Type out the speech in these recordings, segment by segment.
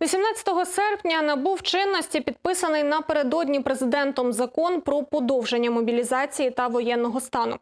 18 серпня набув чинності підписаний напередодні президентом закон про подовження мобілізації та воєнного стану.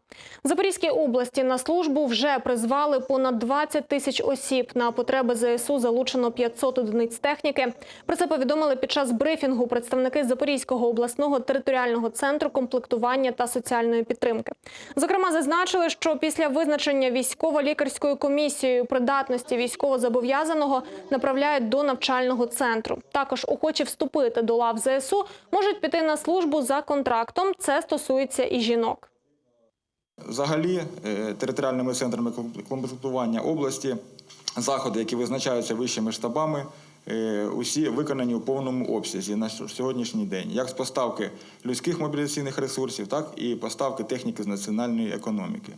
В Запорізькій області на службу вже призвали понад 20 тисяч осіб. На потреби ЗСУ залучено 500 одиниць техніки. Про це повідомили під час брифінгу представники Запорізького обласного територіального центру комплектування та соціальної підтримки. Зокрема, зазначили, що після визначення військово-лікарською комісією придатності військовозобов'язаного направляють до навчального центру. Також охочі вступити до лав ЗСУ можуть піти на службу за контрактом. Це стосується і жінок. Взагалі, е, територіальними центрами комплектування області заходи, які визначаються вищими штабами, е, усі виконані у повному обсязі на сьогоднішній день, як з поставки людських мобілізаційних ресурсів, так і поставки техніки з національної економіки.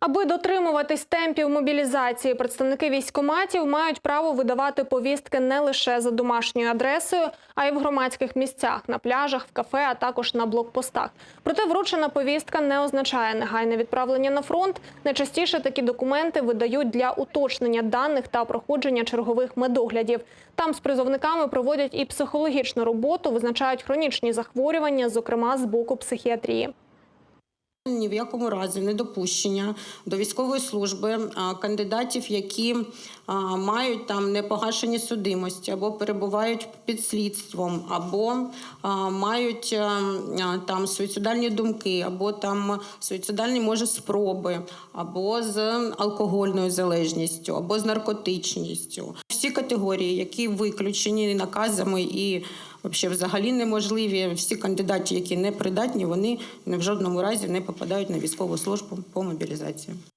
Аби дотримуватись темпів мобілізації, представники військоматів мають право видавати повістки не лише за домашньою адресою, а й в громадських місцях, на пляжах, в кафе, а також на блокпостах. Проте вручена повістка не означає негайне відправлення на фронт. Найчастіше такі документи видають для уточнення даних та проходження чергових медоглядів. Там з призовниками проводять і психологічну роботу, визначають хронічні захворювання, зокрема з боку психіатрії. Ні в якому разі не допущення до військової служби кандидатів, які мають там непогашені судимості або перебувають під слідством, або мають там суїцидальні думки, або там суїцидальні може спроби, або з алкогольною залежністю, або з наркотичністю. Всі категорії, які виключені наказами і Взагалі, взагалі неможливі. Всі кандидати, які не придатні, вони в жодному разі не попадають на військову службу по мобілізації.